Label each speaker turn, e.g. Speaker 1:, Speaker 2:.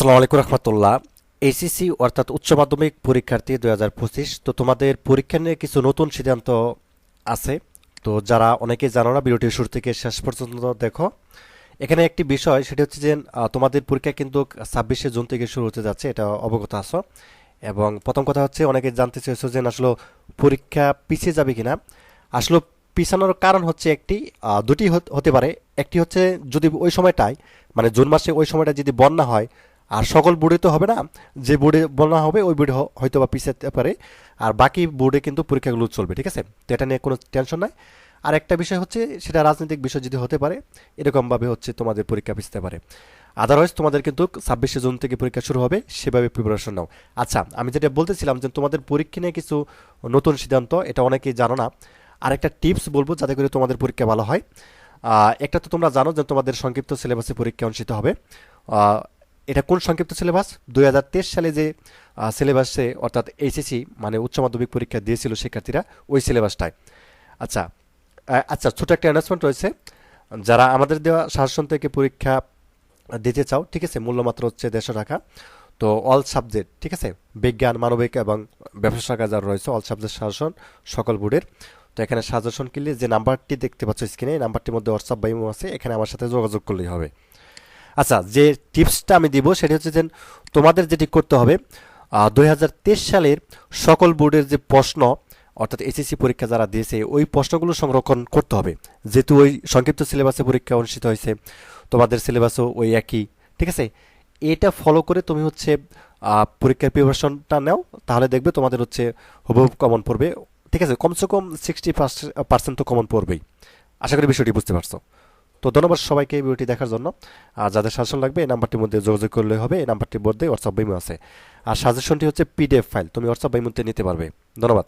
Speaker 1: আসসালামু আলাইকুম রহমতুল্লাহ। এইচএসসি অর্থাৎ উচ্চ মাধ্যমিক পরীক্ষার্থী দুই হাজার পঁচিশ, তো তোমাদের পরীক্ষা নিয়ে কিছু নতুন সিদ্ধান্ত আছে। তো যারা অনেকে জানো না ভিডিওটি শুরু থেকে শেষ পর্যন্ত দেখো। এখানে একটি বিষয়, সেটি হচ্ছে যে তোমাদের পরীক্ষা কিন্তু ছাব্বিশে জুন থেকে শুরু হতে যাচ্ছে, এটা অবগত আছো। এবং প্রথম কথা হচ্ছে অনেকে জানতে চেয়েছো যে, আসলে পরীক্ষা পিছিয়ে যাবে কিনা। আসলে পিছানোর কারণ হচ্ছে একটি দুটি হতে পারে। একটি হচ্ছে যদি ওই সময়টায় মানে জুন মাসে ওই সময়টা যদি বন্যা হয় আর সকল বোর্ডে তো হবে না। যে বোর্ডে বলা হবে, ওই বোর্ডে হয়তো বা পিছাতে পারে। আর বাকি বোর্ডে কিন্তু পরীক্ষাগুলো চলবে, ঠিক আছে? তো এটা নিয়ে কোনো টেনশন নাই। আর একটা বিষয় হচ্ছে, সেটা রাজনৈতিক বিষয় যদি হতে পারে, এরকমভাবে হচ্ছে তোমাদের পরীক্ষা পিছতে পারে। আদারওয়াইজ তোমাদের কিন্তু ছাব্বিশে জুন থেকে পরীক্ষা শুরু হবে, সেভাবে প্রিপারেশন নাও। আচ্ছা আমি যেটা বলতেছিলাম যে তোমাদের পরীক্ষা নিয়ে কিছু নতুন সিদ্ধান্ত, এটা অনেকেই জানো না। আর একটা টিপস বলব যাতে করে তোমাদের পরীক্ষা ভালো হয়। একটা তো তোমরা জানো যে তোমাদের সংক্ষিপ্ত সিলেবাসে পরীক্ষা অনুষ্ঠিত হবে। এটা কোন সংক্ষিপ্ত সিলেবাস? দুই হাজার তেইশ সালে যে সিলেবাসে অর্থাৎ এইচএসি মানে উচ্চ মাধ্যমিক পরীক্ষা দিয়েছিল শিক্ষার্থীরা ওই সিলেবাসটায়। আচ্ছা আচ্ছা ছোট একটা অ্যানাউন্সমেন্ট রয়েছে। যারা আমাদের দেওয়া শাসন থেকে পরীক্ষা দিতে চাও, ঠিক আছে, মূল্যমাত্র হচ্ছে দেড়শো টাকা। তো অল সাবজেক্ট ঠিক আছে, বিজ্ঞান, মানবিক এবং ব্যবসা শাখা যারা রয়েছে অল সাবজেক্ট শাসন সকল বোর্ডের। তো এখানে সাজেশন কিনলে যে নাম্বারটি দেখতে পাচ্ছ স্ক্রিনে এই নাম্বারটির মধ্যে হোয়াটসঅ্যাপ বাইমো আছে, এখানে আমার সাথে যোগাযোগ করলেই হবে। আচ্ছা যে টিপসটা আমি দিব সেটা হচ্ছে যে তোমাদের যেটি করতে হবে দু হাজার তেইশ সালের সকল বোর্ডের যে প্রশ্ন, অর্থাৎ এসএসসি পরীক্ষা যারা দিয়েছে, ওই প্রশ্নগুলো সংরক্ষণ করতে হবে। যেহেতু ওই সংক্ষিপ্ত সিলেবাসে পরীক্ষা অনুষ্ঠিত হয়েছে, তোমাদের সিলেবাসও ওই একই, ঠিক আছে? এটা ফলো করে তুমি হচ্ছে পরীক্ষার প্রিপারেশনটা নাও, তাহলে দেখবে তোমাদের হচ্ছে হুবহু কমন পড়বে। ঠিক আছে, কমসে কম সিক্সটি পার্সেন্ট তো কমন পড়বেই। আশা করি বিষয়টি বুঝতে পারছ। তো ধন্যবাদ সবাইকে এই ভিডিওটি দেখার জন্য। আর যাদের সাজেশন লাগবে, এই নাম্বারটির মধ্যে যোগাযোগ করলে হবে, এই নাম্বারটির মধ্যে হোয়াটসঅ্যাপ বাইমো আছে। আর সাজেশনটি হচ্ছে পিডিএফ ফাইল তুমি হোয়াটসঅ্যাপ বাইমোতে নিতে পারবে। ধন্যবাদ।